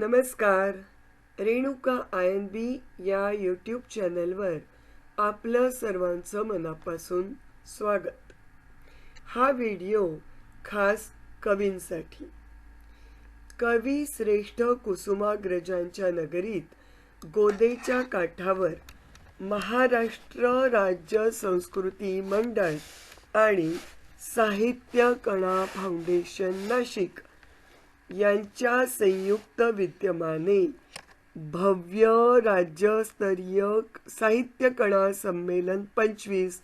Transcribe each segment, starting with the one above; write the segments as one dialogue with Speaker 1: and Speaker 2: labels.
Speaker 1: नमस्कार. Renuka I N बी या YouTube चॅनलवर आपलं सर्वांचं मनापासून स्वागत. हा व्हिडिओ खास कवींसाठी. कवी श्रेष्ठ कुसुमाग्रजांच्या नगरीत गोदेच्या काठावर महाराष्ट्र राज्य संस्कृती मंडळ आणि साहित्य कणा फाउंडेशन नाशिक यांच्या संयुक्त विद्यमाने भव्य राज्यस्तरीय साहित्य कणा संमेलन पंचवीस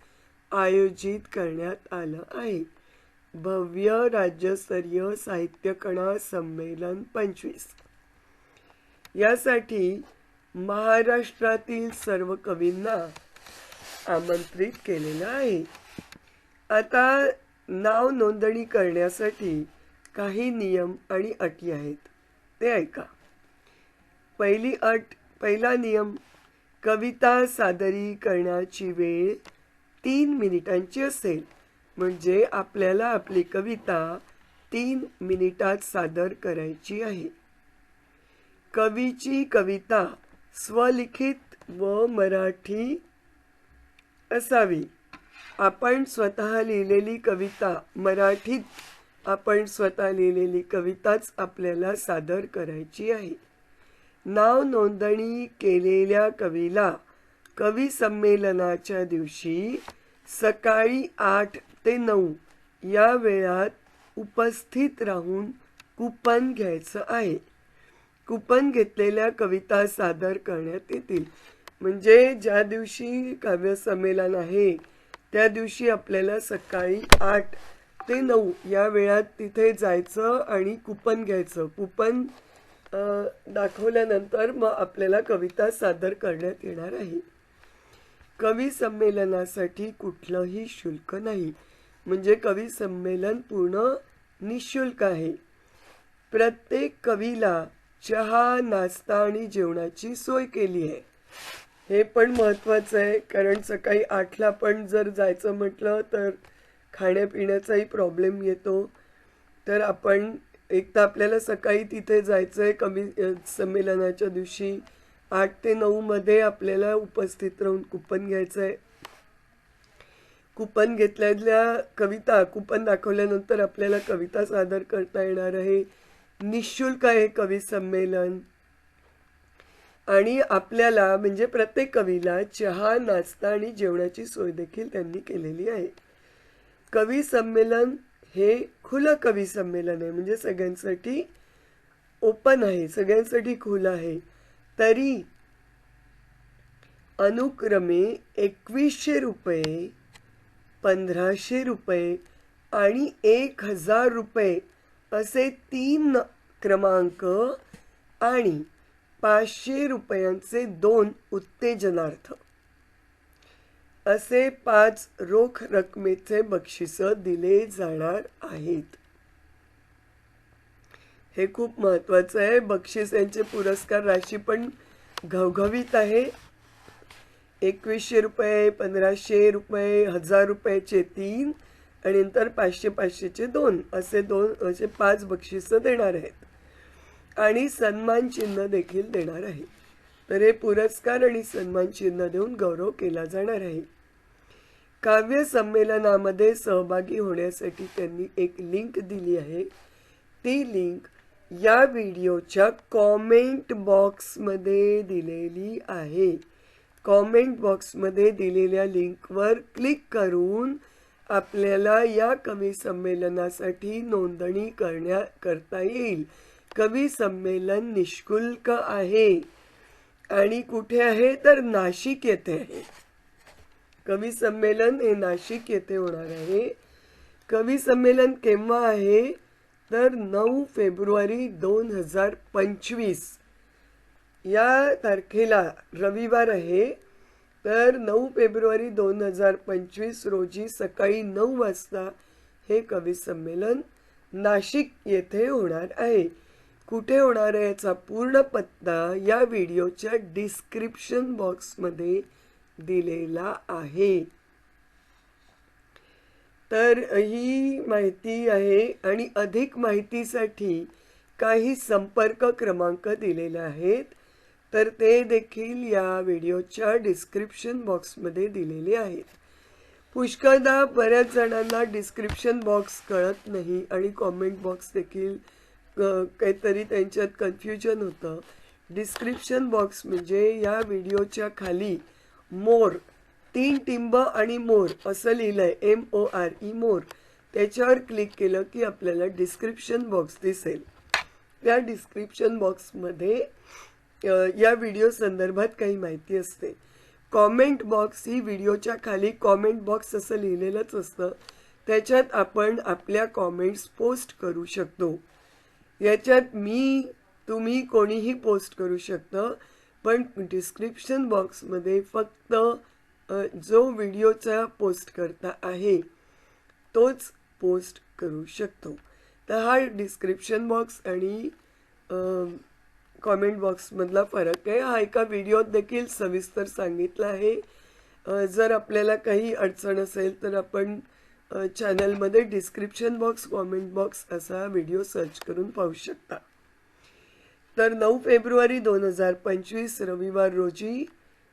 Speaker 1: आयोजित करण्यात आलं आहे. भव्य राज्यस्तरीय साहित्य कणा संमेलन पंचवीस. यासाठी महाराष्ट्रातील सर्व कवींना आमंत्रित केलेलं आहे. आता नाव नोंदणी करण्यासाठी काही नियम आणि अटी आहेत. ते ऐका. पहिली अट पहिला नियम कविता सादरीकरणाची वेळ तीन मिनिटांची असेल. म्हणजे आपल्याला आपली कविता तीन मिनिटात सादर करायची आहे. कवीची कविता स्वलिखित व मराठी असावी. आपण स्वतः लिहिलेली कविता मराठीत आपण स्वतः लिहिलेली कविताच आपल्याला सादर करायची आहे. नाव नोंदणी केलेल्या कवीला कवी संमेलनाच्या दिवशी सकाळी आठ ते नऊ या वेळात उपस्थित राहून कुपन घ्यायचं आहे. कुपन घेतलेल्या कविता सादर करण्यात येतील. म्हणजे ज्या दिवशी काव्य संमेलन आहे त्या दिवशी आपल्याला सकाळी आठ ते नऊ. या वेळात तिथे जायचं आणि कुपन घ्यायचं. कुपन दाखवल्यानंतर मग आपल्याला कविता सादर करण्यात येणार आहे. कवी संमेलनासाठी कुठलंही शुल्क नाही. म्हणजे कवी संमेलन पूर्ण निशुल्क आहे. प्रत्येक कवीला चहा नाश्ता आणि जेवणाची सोय केली आहे. हे पण महत्त्वाचं आहे. कारण सकाळी आठला पण जर जायचं म्हटलं तर खाण्यापिण्याचाही प्रॉब्लेम येतो. तर आपण एक तर आपल्याला सकाळी तिथे जायचं आहे कमी संमेलनाच्या दिवशी. आठ ते नऊमध्ये आपल्याला उपस्थित राहून कुपन घ्यायचं आहे कुपन घेतल्यातल्या कविता कुपन दाखवल्यानंतर आपल्याला कविता सादर करता येणार आहे. निशुल्क आहे कवी संमेलन. आणि आपल्याला म्हणजे प्रत्येक कवीला चहा नाश्ता आणि जेवणाची सोय देखील त्यांनी केलेली आहे. कवी संमेलन हे खुलं कवी संमेलन आहे. म्हणजे सगळ्यांसाठी ओपन आहे. सगळ्यांसाठी खुलं आहे. तरी अनुक्रमे एकवीसशे रुपये पंधराशे रुपये आणि एक हजार रुपये असे तीन क्रमांक आणि पाचशे रुपयांचे दोन उत्तेजनार्थ. असे पाच रोख रकमेचे बक्षिसं दिले जाणार आहेत. हे खूप महत्वाचं आहे. बक्षीस यांचे पुरस्कार राशी पण घवघवीत आहे. एकवीसशे रुपये पंधराशे रुपये हजार रुपयाचे तीन आणि नंतर पाचशे पाचशेचे दोन असे दोन असे पाच बक्षिसं देणार आहेत. आणि सन्मान चिन्ह देखील देणार आहेत. तर हे पुरस्कार आणि सन्मान चिन्ह देऊन गौरव केला जाणार आहे. काव्य संमेलनामध्ये सहभागी होण्यासाठी त्यांनी एक लिंक दिली आहे. ती लिंक या व्हिडिओच्या कॉमेंट बॉक्समध्ये दिलेली आहे. कॉमेंट बॉक्समध्ये दिलेल्या लिंकवर क्लिक करून आपल्याला या कवी संमेलनासाठी नोंदणी करण्या करता येईल. कवी संमेलन निशुल्क आहे. आणि कुठे आहे तर नाशिक येथे आहे. कवी संमेलन हे नाशिक येथे होणार आहे. कवी संमेलन केव्हा आहे? तर नऊ फेब्रुवारी दोन हजार पंचवीस. या तारखेला रविवार आहे. तर नऊ फेब्रुवारी दोन हजार पंचवीस रोजी सकाळी नऊ वाजता हे कवी संमेलन नाशिक येथे होणार आहे. कुठे होणार आहे याचा पूर्ण पत्ता या व्हिडिओच्या डिस्क्रिप्शन बॉक्समध्ये दिलेला आहे. तर ही माहिती आहे आणि अधिक माहितीसाठी काही संपर्क क्रमांक दिलेले आहेत. तर ते देखील या व्हिडिओच्या डिस्क्रिप्शन बॉक्समध्ये दिलेले आहेत. पुष्कळदा बऱ्याच जणांना डिस्क्रिप्शन बॉक्स कळत नाही आणि कॉमेंट बॉक्स देखील काहीतरी त्यांच्यात कन्फ्युजन होतं. डिस्क्रिप्शन बॉक्स म्हणजे या व्हिडिओच्या खाली मोर तीन टिंब आणि मोर असं लिहिलं आहे M O R E more. त्याच्यावर क्लिक केलं की आपल्याला डिस्क्रिप्शन बॉक्स दिसेल. त्या डिस्क्रिप्शन बॉक्समध्ये या व्हिडिओ संदर्भात काही माहिती असते. कॉमेंट बॉक्स ही व्हिडिओच्या खाली कॉमेंट बॉक्स असं लिहिलेलंच असतं. त्याच्यात आपण आपल्या कॉमेंट्स पोस्ट करू शकतो. याच्यात मी तुम्ही कोणीही पोस्ट करू शकतं पण डिस्क्रिप्शन बॉक्समध्ये फक्त जो व्हिडिओचा पोस्ट करता आहे तोच पोस्ट करू शकतो. तर हा डिस्क्रिप्शन बॉक्स आणि कॉमेंट बॉक्समधला फरक आहे. हा एका व्हिडिओत देखील सविस्तर सांगितलं आहे. जर आपल्याला काही अडचण असेल तर आपण चॅनलमध्ये डिस्क्रिप्शन बॉक्स कॉमेंट बॉक्स असा व्हिडिओ सर्च करून पाहू शकता. तर नऊ फेब्रुवारी दोन हजार पंचवीस रविवार रोजी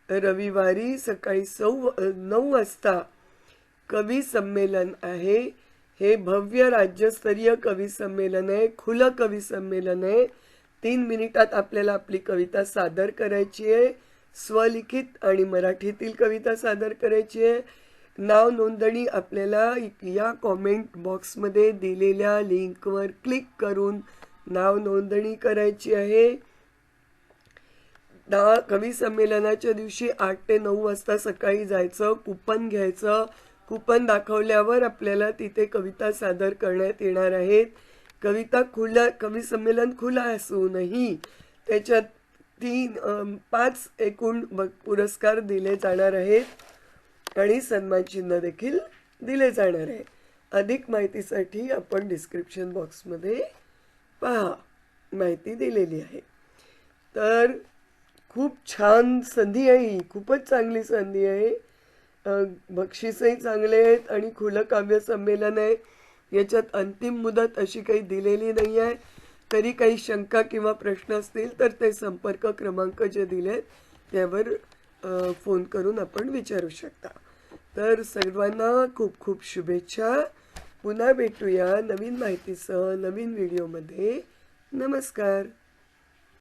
Speaker 1: रविवारी सकाळी सौ नऊ वाजता कवी संमेलन आहे. हे भव्य राज्यस्तरीय कवी संमेलन आहे. खुलं कवी संमेलन आहे. तीन मिनिटात आपल्याला आपली कविता सादर करायची आहे. स्वलिखित आणि मराठीतील कविता सादर करायची आहे. नाव नोंदणी आपल्याला या कॉमेंट बॉक्समध्ये दिलेल्या लिंकवर क्लिक करून नाव नोंदणी करायची आहे. दहा कवी संमेलनाच्या दिवशी आठ ते नऊ वाजता सकाळी जायचं कुपन घ्यायचं. कुपन दाखवल्यावर आपल्याला तिथे कविता सादर करण्यात येणार आहेत. कविता खुल्या कवी संमेलन खुला असूनही त्याच्यात तीन पाच एकूण ब- पुरस्कार दिले जाणार आहेत. आणि सन्मानचिन्ह देखील दिले जाणार आहे. अधिक माहितीसाठी आपण डिस्क्रिप्शन बॉक्समध्ये पहा. माहिती दिलेली आहे. तर खूप छान संधी आहे ही. खूपच चांगली संधी आहे. बक्षीसही चांगले आहेत आणि खुलं काव्य संमेलन आहे. याच्यात अंतिम मुदत अशी काही दिलेली नाही आहे. तरी काही शंका किंवा प्रश्न असतील तर ते संपर्क क्रमांक जे दिलेत त्यावर फोन करून आपण विचारू शकता. तर सर्वांना खूप खूप शुभेच्छा. पुन्हा भेटूया नवीन माहितीसह नवीन व्हिडिओमध्ये नमस्कार.